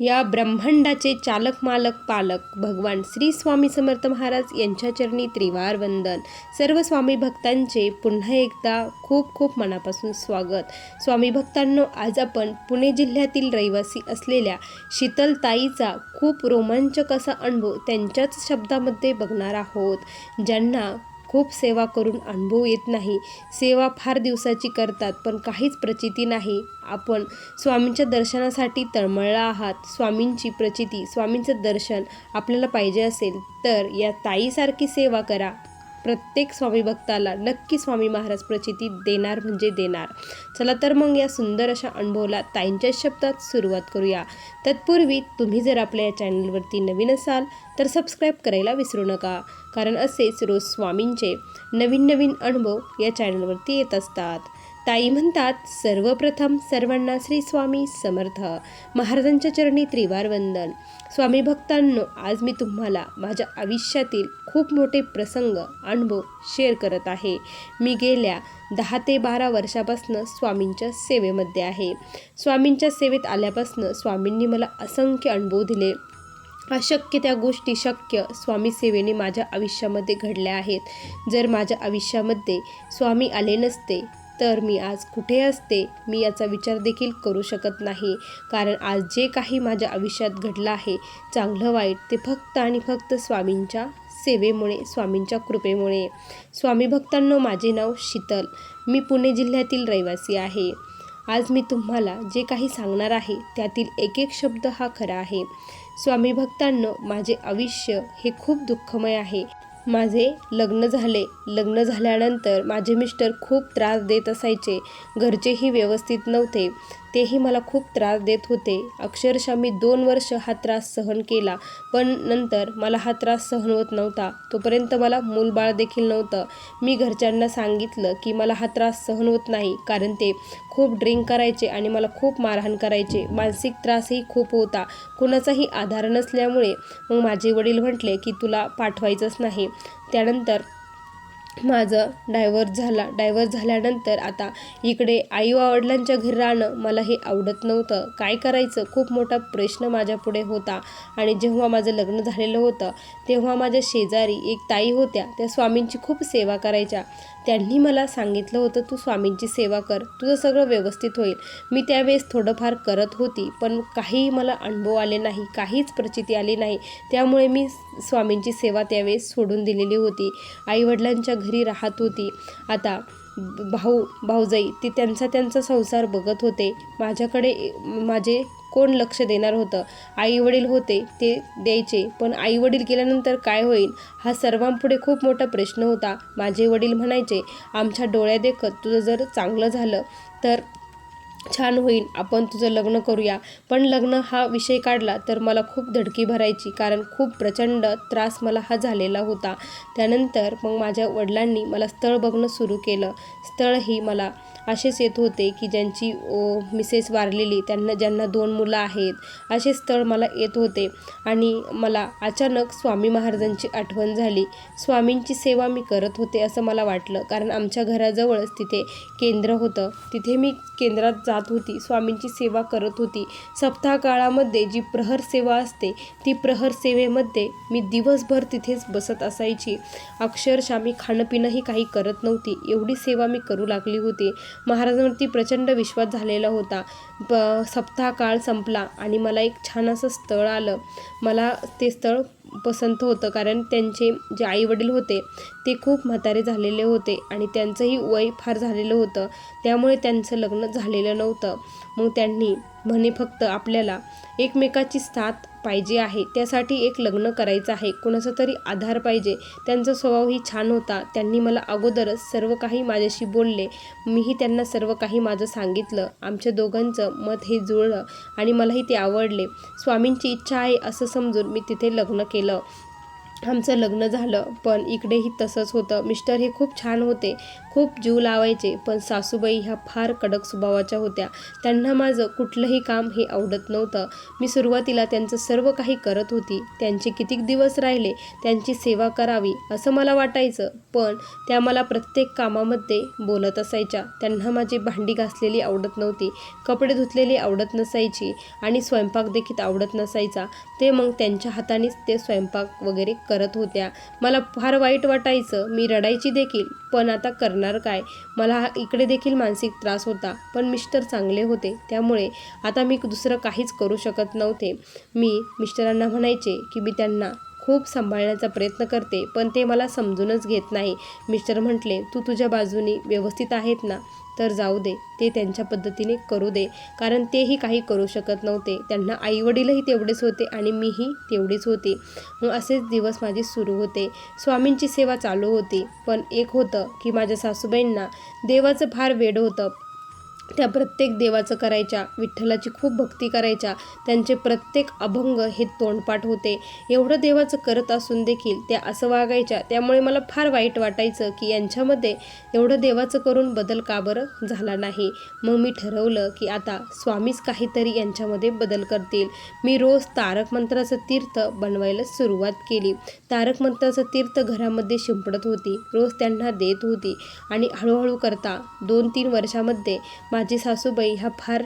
या ब्रह्मांडाचे चालक मालक पालक भगवान श्री स्वामी समर्थ महाराज यांच्या चरणी त्रिवार वंदन. सर्व स्वामी भक्तांचे पुन्हा एकदा खूप खूप मनापासून स्वागत. स्वामी भक्तांनो आज आपण पुणे जिल्ह्यातील रहिवासी असलेल्या शीतलताईचा खूप रोमांचक असा अनुभव त्यांच्याच शब्दामध्ये बघणार आहोत ज्यांना खूप सेवा करून अनुभव येत नाही. सेवा फार दिवसाची करतात पण काहीच प्रचिती नाही. आपण स्वामींच्या दर्शनासाठी तळमळला आहात. स्वामींची प्रचिती स्वामींचं दर्शन आपल्याला पाहिजे असेल तर या ताईसारखी सेवा करा. प्रत्येक स्वामी भक्ताला नक्की स्वामी महाराज प्रचिती देणार म्हणजे देणार. चला तर मग या सुंदर अशा अनुभवाला ताईंच्या शब्दात सुरुवात करूया. तत्पूर्वी तुम्ही जर आपल्या या चॅनलवरती नवीन असाल तर सबस्क्राईब करायला विसरू नका. कारण असेच रोज स्वामींचे नवीन नवीन अनुभव या चॅनलवरती येत असतात. ताई म्हणतात सर्वप्रथम सर्वांना श्री स्वामी समर्थ. महाराजांच्या चरणी त्रिवार वंदन. स्वामी भक्तांनो आज मी तुम्हाला माझ्या आयुष्यातील खूप मोठे प्रसंग अनुभव शेअर करत आहे. मी गेल्या दहा ते बारा वर्षापासून स्वामींच्या सेवेमध्ये आहे. स्वामींच्या सेवेत आल्यापासून स्वामींनी मला असंख्य अनुभव दिले. अशक्य त्या गोष्टी शक्य स्वामी सेवेने माझ्या आयुष्यामध्ये घडल्या आहेत. जर माझ्या आयुष्यामध्ये स्वामी आले नसते तर मी आज कुठे असते मी याचा विचार देखील करू शकत नाही. कारण आज जे काही माझ्या आयुष्यात घडलं आहे चांगलं वाईट ते फक्त आणि फक्त स्वामींच्या सेवेमुळे स्वामींच्या कृपेमुळे. स्वामी भक्तांनो माझे नाव शीतल. मी पुणे जिल्ह्यातील रहिवासी आहे. आज मी तुम्हाला जे काही सांगणार आहे त्यातील एक एक शब्द हा खरा आहे. स्वामी भक्तांनो माझे आयुष्य हे खूप दुःखमय आहे. माझे लग्न झाले. लग्न झाल्यानंतर माझे मिस्टर खूप त्रास देत असायचे. घरचेही व्यवस्थित नव्हते. तेही मला खूप त्रास देत होते. अक्षरशः मी दोन वर्ष हा त्रास सहन केला पण नंतर मला हा त्रास सहन होत नव्हता. तोपर्यंत मला मूलबाळ देखील नव्हतं. मी घरच्यांना सांगितलं की मला हा त्रास सहन होत नाही कारण ते खूप ड्रिंक करायचे आणि मला खूप मारहाण करायचे. मानसिक त्रासही खूप होता. कुणाचाही आधार नसल्यामुळे मग माझे वडील म्हटले की तुला पाठवायचंच नाही. त्यानंतर माझं डायव्हर्स झाला. डायव्हर्स झाल्यानंतर आता इकडे आई वडिलांच्या घरी राहणं मला हे आवडत नव्हतं. काय करायचं? खूप मोठा प्रश्न माझ्यापुढे होता. आणि जेव्हा माझं लग्न झालेलं होतं तेव्हा माझ्या शेजारी एक ताई होत्या. त्या स्वामींची खूप सेवा करायच्या. त्यांनी मला सांगितलं होतं तू स्वामींची सेवा कर. तुझं सगळं व्यवस्थित होईल. मी त्यावेळेस थोडंफार करत होती पण काही मला अनुभव आले नाही काहीच प्रचिती आली नाही. त्यामुळे मी स्वामींची सेवा त्यावेळेस सोडून दिलेली होती. आईवडिलांच्या घरी राहत होती. आता भाऊ भाऊजाई ते त्यांचा त्यांचा संसार बघत होते. माझ्याकडे माझे कोण लक्ष देणार होतं? आई वडील होते ते द्यायचे. पण आई वडील गेल्यानंतर काय होईल? हा सर्वांपुढे खूप मोठा प्रश्न होता. माझे वडील म्हणायचे आमच्या डोळ्या देखत तुझं जर चांगलं झालं तर छान होईल. आपण तुझं लग्न करूया. पण लग्न हा विषय काढला तर मला खूप धडकी भरायची कारण खूप प्रचंड त्रास मला हा झालेला होता. त्यानंतर मग माझ्या वडिलांनी मला स्थळ बघणं सुरू केलं. स्थळही मला असेच येत होते की ज्यांची मिसेस वारलेली त्यांना ज्यांना दोन मुलं आहेत असे स्थळ मला येत होते. आणि मला अचानक स्वामी महाराजांची आठवण झाली. स्वामींची सेवा मी करत होते असं मला वाटलं. कारण आमच्या घराजवळच तिथे केंद्र होतं. तिथे मी केंद्रात जात होती. स्वामींची सेवा करत होती. सप्ताह काळामध्ये जी प्रहर सेवा असते ती प्रहर सेवेमध्ये मी दिवसभर तिथेच बसत असायची. अक्षरशः मी खाणंपिणंही काही करत नव्हती. एवढी सेवा मी करू लागली होती. महाराजांवरती प्रचंड विश्वास झालेला होता. प सप्ताह काळ संपला आणि मला एक छान असं स्थळ आलं. मला ते स्थळ पसंत होतं कारण त्यांचे जे आईवडील होते ते खूप म्हातारे झालेले होते आणि त्यांचंही वय फार झालेलं होतं. त्यामुळे त्यांचं लग्न झालेलं नव्हतं. मग त्यांनी म्हणे फक्त आपल्याला एकमेकाची साथ पाहिजे आहे. त्यासाठी एक लग्न करायचं आहे. कोणाचा तरी आधार पाहिजे. त्यांचा स्वभावही छान होता. त्यांनी मला अगोदरच सर्व काही माझ्याशी बोलले. मीही त्यांना सर्व काही माझं सांगितलं. आमच्या दोघांचं मत हे जुळलं आणि मलाही ते आवडले. स्वामींची इच्छा आहे असं समजून मी तिथे लग्न केलं. आमचं लग्न झालं पण इकडेही तसंच होतं. मिस्टर हे खूप छान होते. खूप जीव लावायचे पण सासूबाई ह्या फार कडक स्वभावाच्या होत्या. त्यांना माझं कुठलंही काम हे आवडत नव्हतं. मी सुरुवातीला त्यांचं सर्व काही करत होती. त्यांचे कितीक दिवस राहिले त्यांची सेवा करावी असं मला वाटायचं. पण त्या मला प्रत्येक कामामध्ये बोलत असायच्या. त्यांना माझी भांडी घासलेली आवडत नव्हती कपडे धुतलेली आवडत नसायची आणि स्वयंपाक देखील आवडत नसायचा. ते मग त्यांच्या हातानेच ते स्वयंपाक वगैरे करत होत्या. मला फार वाईट वाटायचं. मी रडायची देखील पण आता करणार काय? मला इकडे देखील मानसिक त्रास होता पण मिस्टर चांगले होते. त्यामुळे आता मी दुसरं काहीच करू शकत नव्हते. मी मिस्टरांना म्हणायचे की मी त्यांना खूप सांभाळण्याचा प्रयत्न करते पण ते मला समजूनच घेत नाही. मिस्टर म्हटले तू तुझ्या बाजूनी व्यवस्थित आहेत ना? तर जाऊ दे ते त्यांच्या पद्धतीने करू दे. कारण तेही काही करू शकत नव्हते. त्यांना आईवडीलही तेवढेच होते आणि मीही तेवढीच होती. मग असेच दिवस माझे सुरू होते. स्वामींची सेवा चालू होती. पण एक होतं की माझ्या सासूबाईंना देवाचं फार वेड होतं. त्या प्रत्येक देवाचं करायच्या विठ्ठलाची खूप भक्ती करायच्या त्यांचे प्रत्येक अभंग हे तोंडपाठ होते. एवढं देवाचं करत असून देखील त्या असं वागायच्या. त्यामुळे मला फार वाईट वाटायचं की यांच्यामध्ये एवढं देवाचं करून बदल का बरं झाला नाही? मग मी ठरवलं की आता स्वामीच काहीतरी यांच्यामध्ये बदल करतील. मी रोज तारक मंत्राचं तीर्थ बनवायला सुरुवात केली. तारक मंत्राचं तीर्थ घरामध्ये शिंपडत होती. रोज त्यांना देत होती. आणि हळूहळू करता दोन तीन वर्षामध्ये माझी सासूबाई ह्या फार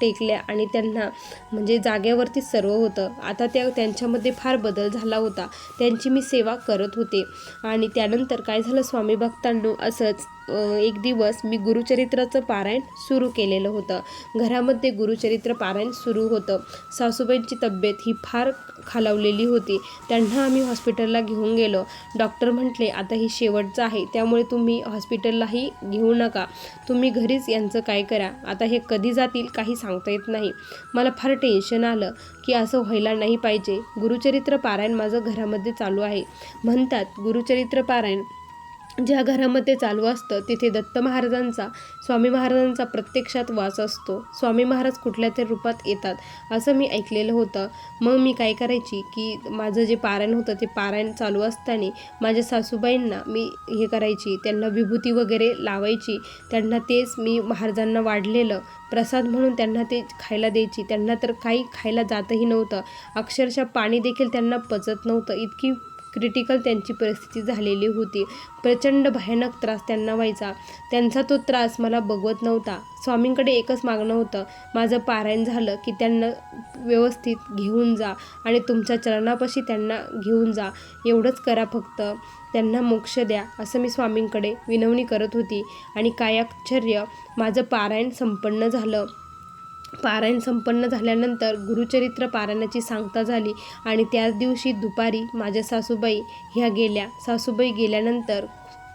टेकल्या आणि त्यांना म्हणजे जाग्यावरतीच सर्व होतं. आता त्या त्यांच्यामध्ये फार बदल झाला होता. त्यांची मी सेवा करत होते. आणि त्यानंतर काय झालं स्वामी भक्तांनो असंच एक दिवस मी गुरुचरित्राचं पारायण सुरू केलेलं होतं. घरामध्ये गुरुचरित्र पारायण सुरू होतं. सासूबाईंची तब्येत ही फार खालावलेली होती. त्यांना आम्ही हॉस्पिटलला घेऊन गेलो. डॉक्टर म्हटले आता ही शेवटचं आहे. त्यामुळे तुम्ही हॉस्पिटललाही घेऊ नका. तुम्ही घरीच यांचं काय करा. आता हे कधी जातील काही सांगता येत नाही. मला फार टेन्शन आलं की असं व्हायला नाही पाहिजे. गुरुचरित्र पारायण माझं घरामध्ये चालू आहे. म्हणतात गुरुचरित्र पारायण ज्या घरामध्ये चालू असतं तिथे दत्त महाराजांचा स्वामी महाराजांचा प्रत्यक्षात वास असतो. स्वामी महाराज कुठल्या तरी रूपात येतात असं मी ऐकलेलं होतं. मग मी काय करायची की माझं जे पारायण होतं ते पारायण चालू असताना माझ्या सासूबाईंना मी हे करायची त्यांना विभूती वगैरे लावायची. त्यांना तेच मी महाराजांना वाढलेलं प्रसाद म्हणून त्यांना ते खायला द्यायची. त्यांना तर काही खायला जातही नव्हतं. अक्षरशः पाणी देखील त्यांना पचत नव्हतं. इतकी क्रिटिकल त्यांची परिस्थिती झालेली होती. प्रचंड भयानक त्रास त्यांना व्हायचा. त्यांचा तो त्रास मला बघवत नव्हता. स्वामींकडे एकच मागणं होतं. माझं पारायण झालं की त्यांना व्यवस्थित घेऊन जा आणि तुमच्या चरणापाशी त्यांना घेऊन जा. एवढंच करा फक्त. त्यांना मोक्ष द्या असं मी स्वामींकडे विनवणी करत होती. आणि कायाक्षर्य माझं पारायण संपन्न झालं. पारायण संपन्न झाल्यानंतर गुरुचरित्र पारायणाची सांगता झाली आणि त्याच दिवशी दुपारी माझ्या सासूबाई ह्या गेल्या. सासूबाई गेल्यानंतर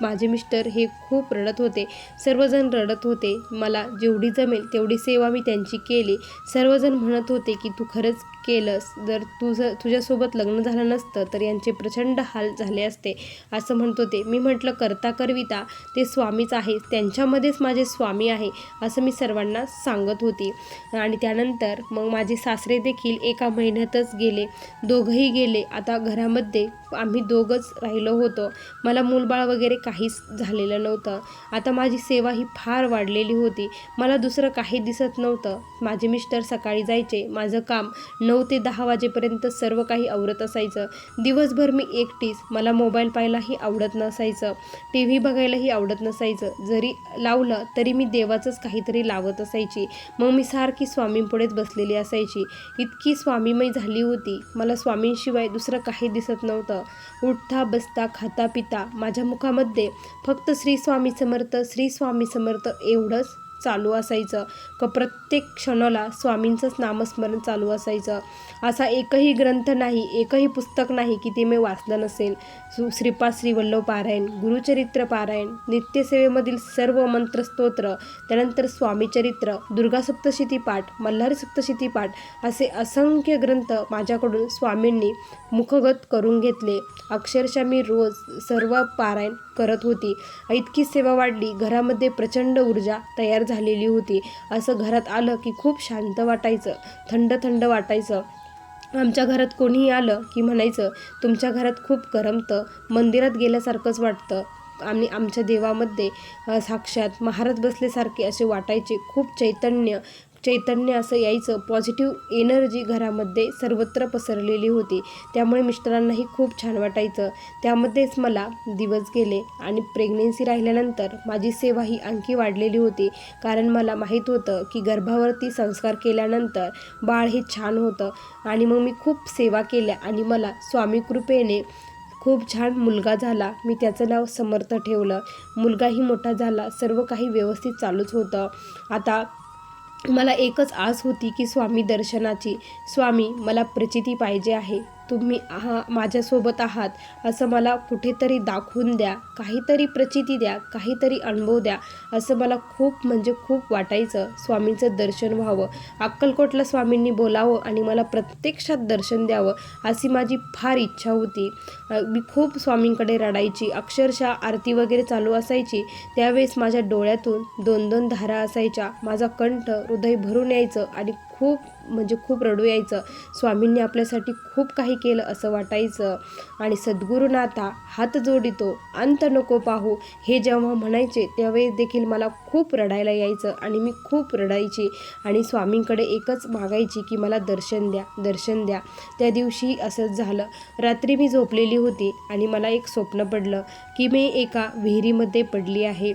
माझे मिस्टर हे खूप रडत होते. सर्वजण रडत होते. मला जेवढी जमेल तेवढी सेवा मी त्यांची केली. सर्वजण म्हणत होते की तू खरंच केलंस. जर तुझं तुझ्यासोबत लग्न झालं नसतं तर यांचे प्रचंड हाल झाले असते असं म्हणत होते. मी म्हटलं करता करविता ते स्वामीच आहे. त्यांच्यामध्येच माझे स्वामी आहे असं मी सर्वांना सांगत होती. आणि त्यानंतर मग माझे सासरे देखील एका महिन्यातच गेले. दोघंही गेले. आता घरामध्ये आम्ही दोघंच राहिलो होतो. मला मूलबाळ वगैरे काहीच झालेलं नव्हतं. आता माझी सेवा ही फार वाढलेली होती. मला दुसरं काही दिसत नव्हतं. माझे मिस्टर सकाळी जायचे. माझं काम नऊ ते दहा वाजेपर्यंत सर्व काही आवरत असायचं. दिवसभर मी एकटीच. मला मोबाईल पाहायलाही आवडत नसायचं. टी व्ही बघायलाही आवडत नसायचं. जरी लावलं तरी मी देवाचंच काहीतरी लावत असायची. मग मी सारखी स्वामींपुढेच बसलेली असायची. इतकी स्वामीमय झाली होती. मला स्वामींशिवाय दुसरं काही दिसत नव्हतं. उठता बसता खाता पिता. माझ्या मुखामध्ये फक्त श्री स्वामी समर्थ श्री स्वामी समर्थ एवढंच. चालू असायचं. क प्रत्येक क्षणाला स्वामींचंच नामस्मरण चालू असायचं. असा एकही ग्रंथ नाही एकही पुस्तक नाही की ते मी वाचलं नसेल. सु श्रीपाद श्रीवल्लभ पारायण गुरुचरित्र पारायण नित्यसेवेमधील सर्व मंत्रस्तोत्र त्यानंतर स्वामीचरित्र दुर्गा सप्तशती पाठ मल्हारी सप्तशती पाठ असे असंख्य ग्रंथ माझ्याकडून स्वामींनी मुखगत करून घेतले. अक्षरशः मी रोज सर्व पारायण करत होती. इतकी सेवा वाढली घरामध्ये प्रचंड ऊर्जा तयार झालेली होती. असं घरात आलं की खूप शांत वाटायचं. थंड थंड वाटायचं. आमच्या घरात कोणीही आलं की म्हणायचं तुमच्या घरात खूप करमतं मंदिरात गेल्यासारखंच वाटतं. आणि आमच्या देवामध्ये साक्षात महाराज बसल्यासारखे असे वाटायचे. खूप चैतन्य चैतन्य असं यायचं. पॉझिटिव्ह एनर्जी घरामध्ये सर्वत्र पसरलेली होती. त्यामुळे मिस्टरांनाही खूप छान वाटायचं. त्यामध्येच मला दिवस गेले आणि प्रेग्नेन्सी राहिल्यानंतर माझी सेवा ही आणखी वाढलेली होती. कारण मला माहीत होतं की गर्भावरती संस्कार केल्यानंतर बाळ हे छान होतं आणि मग मी खूप सेवा केल्या आणि मला स्वामी कृपेने खूप छान मुलगा झाला. मी त्याचं नाव समर्थ ठेवलं. मुलगाही मोठा झाला. सर्व काही व्यवस्थित चालूच होतं. आता मला एकच आस होती की स्वामी दर्शनाची स्वामी मला प्रचिती पाहिजे आहे. तुम्ही हा माझ्यासोबत आहात असं मला कुठेतरी दाखवून द्या काहीतरी प्रचिती द्या काहीतरी अनुभव द्या असं मला खूप म्हणजे खूप वाटायचं स्वामींचं दर्शन व्हावं अक्कलकोटला स्वामींनी बोलावं आणि मला प्रत्यक्षात दर्शन द्यावं अशी माझी फार इच्छा होती. मी खूप स्वामींकडे रडायची अक्षरशः आरती वगैरे चालू असायची त्यावेळेस माझ्या डोळ्यातून दोन दोन धारा असायच्या माझा कंठ हृदय भरून यायचं आणि खूप म्हणजे खूप रडू यायचं. स्वामींनी आपल्यासाठी खूप काही केलं असं वाटायचं. आणि सद्गुरुनाथा हात जोडितो अंत नको पाहू. हे जेव्हा म्हणायचे त्यावेळेस देखील मला खूप रडायला यायचं आणि मी खूप रडायची. आणि स्वामींकडे एकच मागायची की मला दर्शन द्या दर्शन द्या. त्या दिवशी असंच झालं. रात्री मी झोपलेली होती आणि मला एक स्वप्न पडलं की मी एका विहिरीमध्ये पडली आहे.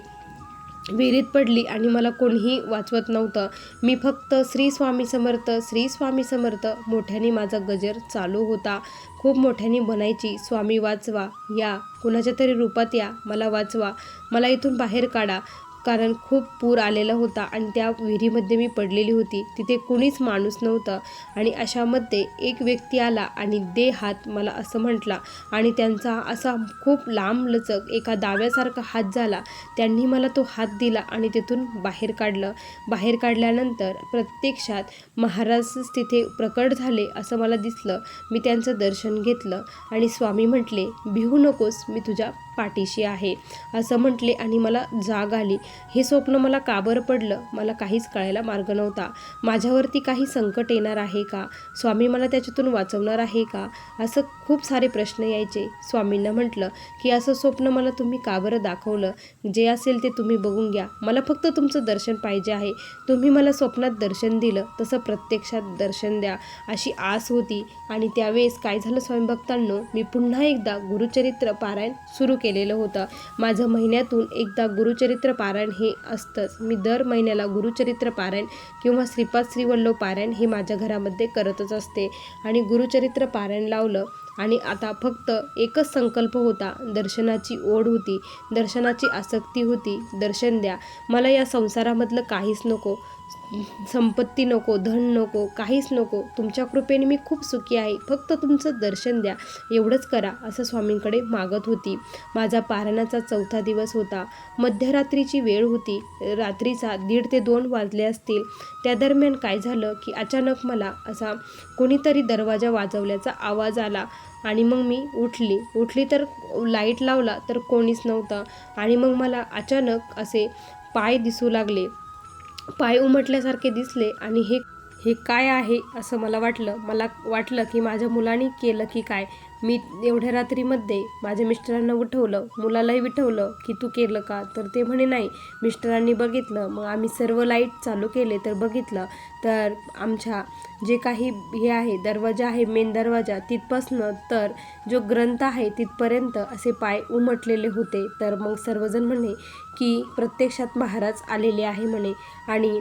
विहिरीत पडली आणि मला कोणीही वाचवत नव्हतं. मी फक्त श्री स्वामी समर्थ श्री स्वामी समर्थ मोठ्याने माझा गजर चालू होता. खूप मोठ्याने म्हणायची स्वामी वाचवा. या. कुणाच्या तरी रूपात या. मला वाचवा. मला इथून बाहेर काढा. कारण खूप पूर आलेला होता आणि त्या विहिरीमध्ये मी पडलेली होती. तिथे कुणीच माणूस नव्हतं आणि अशामध्ये एक व्यक्ती आला आणि दे हात मला असं म्हटला आणि त्यांचा असा खूप लांब लचक एका दाव्यासारखा हात झाला. त्यांनी मला तो हात दिला आणि तिथून बाहेर काढलं. बाहेर काढल्यानंतर प्रत्यक्षात महाराजच तिथे प्रकट झाले असं मला दिसलं. मी त्यांचं दर्शन घेतलं आणि स्वामी म्हटले भिवू नकोस मी तुझ्या पाठीशी आहे. असं म्हटले आणि मला जाग आली. हे स्वप्न मला का बरं पडलं? मला काहीच कळायला मार्ग नव्हता. माझ्यावरती काही संकट येणार आहे का? स्वामी मला त्याच्यातून वाचवणार आहे का? असं खूप सारे प्रश्न यायचे. स्वामींना म्हटलं की असं स्वप्न मला तुम्ही का बरं दाखवलं? जे असेल ते तुम्ही बघून घ्या. मला फक्त तुमचं दर्शन पाहिजे आहे. तुम्ही मला स्वप्नात दर्शन दिलं तसं प्रत्यक्षात दर्शन द्या. अशी आस होती. आणि त्यावेळेस काय झालं स्वामी भक्तांनो मी पुन्हा एकदा गुरुचरित्र पारायण सुरू केलेलं होतं. माझं महिन्यातून एकदा गुरुचरित्र पारायण हे असतंच. मी दर महिन्याला गुरुचरित्र पारायण किंवा श्रीपाद श्रीवल्लभ पारायण हे माझ्या घरामध्ये करतच असते. आणि गुरुचरित्र पारायण लावलं आणि आता फक्त एकच संकल्प होता. दर्शनाची ओढ होती. दर्शनाची आसक्ती होती. दर्शन द्या. मला या संसारामधलं काहीच नको. संपत्ती नको धन नको काहीच नको. तुमच्या कृपेने मी खूप सुखी आहे. फक्त तुमचं दर्शन द्या. एवढंच करा असं स्वामींकडे मागत होती. माझा पारणाचा चौथा दिवस होता. मध्यरात्रीची वेळ होती. रात्रीचा दीड ते दोन वाजले असतील. त्या दरम्यान काय झालं की अचानक मला असा कोणीतरी दरवाजा वाजवल्याचा आवाज आला आणि मग मी उठली. उठली तर लाइट लावला तर कोणीच नव्हतं. आणि मग मला अचानक असे पाय दिसू लागले. पाय उमटल्यासारखे दिसले आणि हे हे काय आहे असं मला वाटलं. मला वाटलं की माझ्या मुलाने केलं की काय? मी एवढ्या रात्रीमध्ये माझ्या मिस्टरांना उठवलं मुलालाही विठवलं की तू केलं का? तर ते म्हणे नाही मिस्टरांनी बघितलं. मग आम्ही सर्व लाइट चालू केले तर बघितलं. तर आमच्या जे काही हे आहे दरवाजा आहे मेन दरवाजा तिथपासनं तर जो ग्रंथ आहे तिथपर्यंत असे पाय उमटलेले होते. तर मग सर्वजण म्हणे की प्रत्यक्षात महाराज आलेले आहे म्हणे. आणि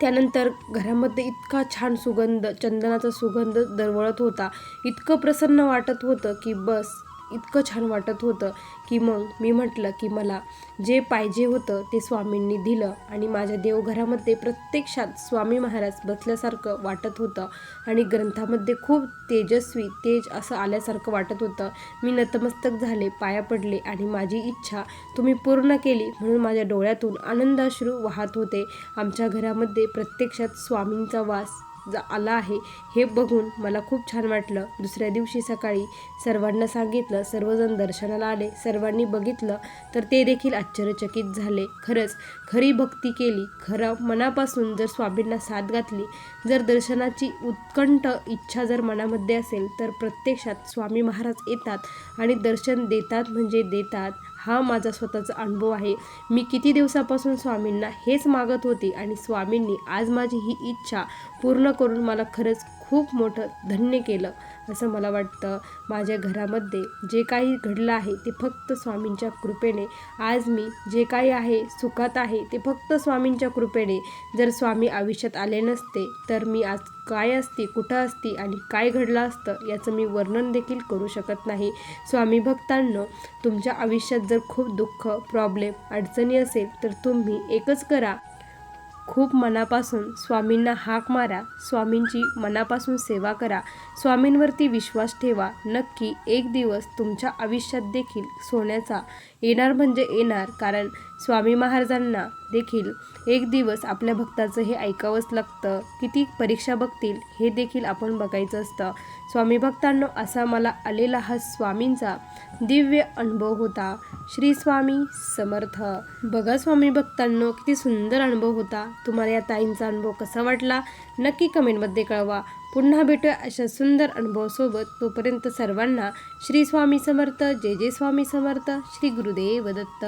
त्यानंतर घरामध्ये इतका छान सुगंध चंदनाचा सुगंध दरवळत होता. इतकं प्रसन्न वाटत होतं की बस इतकं छान वाटत होतं की मग मी म्हटलं की मला जे पाहिजे होतं ते स्वामींनी दिलं आणि माझ्या देवघरामध्ये प्रत्यक्षात स्वामी महाराज बसल्यासारखं वाटत होतं आणि ग्रंथामध्ये खूप तेजस्वी तेज असं आल्यासारखं वाटत होतं. मी नतमस्तक झाले पाया पडले आणि माझी इच्छा तुम्ही पूर्ण केली म्हणून माझ्या डोळ्यातून आनंदाश्रू वाहत होते. आमच्या घरामध्ये प्रत्यक्षात स्वामींचा वास आला आहे. हे बघून मला खूप छान वाटलं. दुसऱ्या दिवशी सकाळी सर्वांना सांगितलं सर्वजण दर्शनाला आले. सर्वांनी बघितलं तर ते देखील आश्चर्यचकित झाले. खरंच खरी भक्ती केली. खरं मनापासून जर स्वामींना साथ घातली जर दर्शनाची उत्कंठ इच्छा जर मनामध्ये असेल तर प्रत्यक्षात स्वामी महाराज येतात आणि दर्शन देतात म्हणजे देतात. हा माझा स्वतःचा अनुभव आहे. मी किती दिवसापासून स्वामींना हेच मागत होते आणि स्वामींनी आज माझी ही इच्छा पूर्ण करून मला खरंच खूप मोठं धन्य केलं. असं मला वाटतं. माझ्या घरामध्ये जे काही घडलं आहे ते फक्त स्वामींच्या कृपेने. आज मी जे काही आहे सुखात आहे ते फक्त स्वामींच्या कृपेने. जर स्वामी आयुष्यात आले नसते तर मी आज काय असते कुठं असते आणि काय घडलं असतं याचं मी वर्णन देखील करू शकत नाही. स्वामी भक्तांनो तुमच्या आयुष्यात जर खूप दुःख प्रॉब्लेम अडचणी असेल तर तुम्ही एकच करा. खूप मनापासून स्वामींना हाक मारा स्वामींची मनापासून सेवा करा स्वामींवरती विश्वास ठेवा. नक्की एक दिवस तुमच्या आयुष्यात देखील सोन्याचा येणार म्हणजे येणार कारण स्वामी महाराजांना देखील एक दिवस आपल्या भक्ताचं हे ऐकावंच लागतं. किती परीक्षा बघतील हे देखील आपण बघायचं असतं. स्वामी भक्तांनो असा मला आलेला हा स्वामींचा दिव्य अनुभव होता. श्री स्वामी समर्थ. बघा स्वामी भक्तांनो किती सुंदर अनुभव होता. तुम्हाला या ताईंचा अनुभव कसा वाटला? नक्की कमेंटमध्ये कळवा. पुन्हा भेटूया अशा सुंदर अनुभवासोबत. तोपर्यंत सर्वांना श्री स्वामी समर्थ जय जय स्वामी समर्थ श्री गुरुदेव दत्त.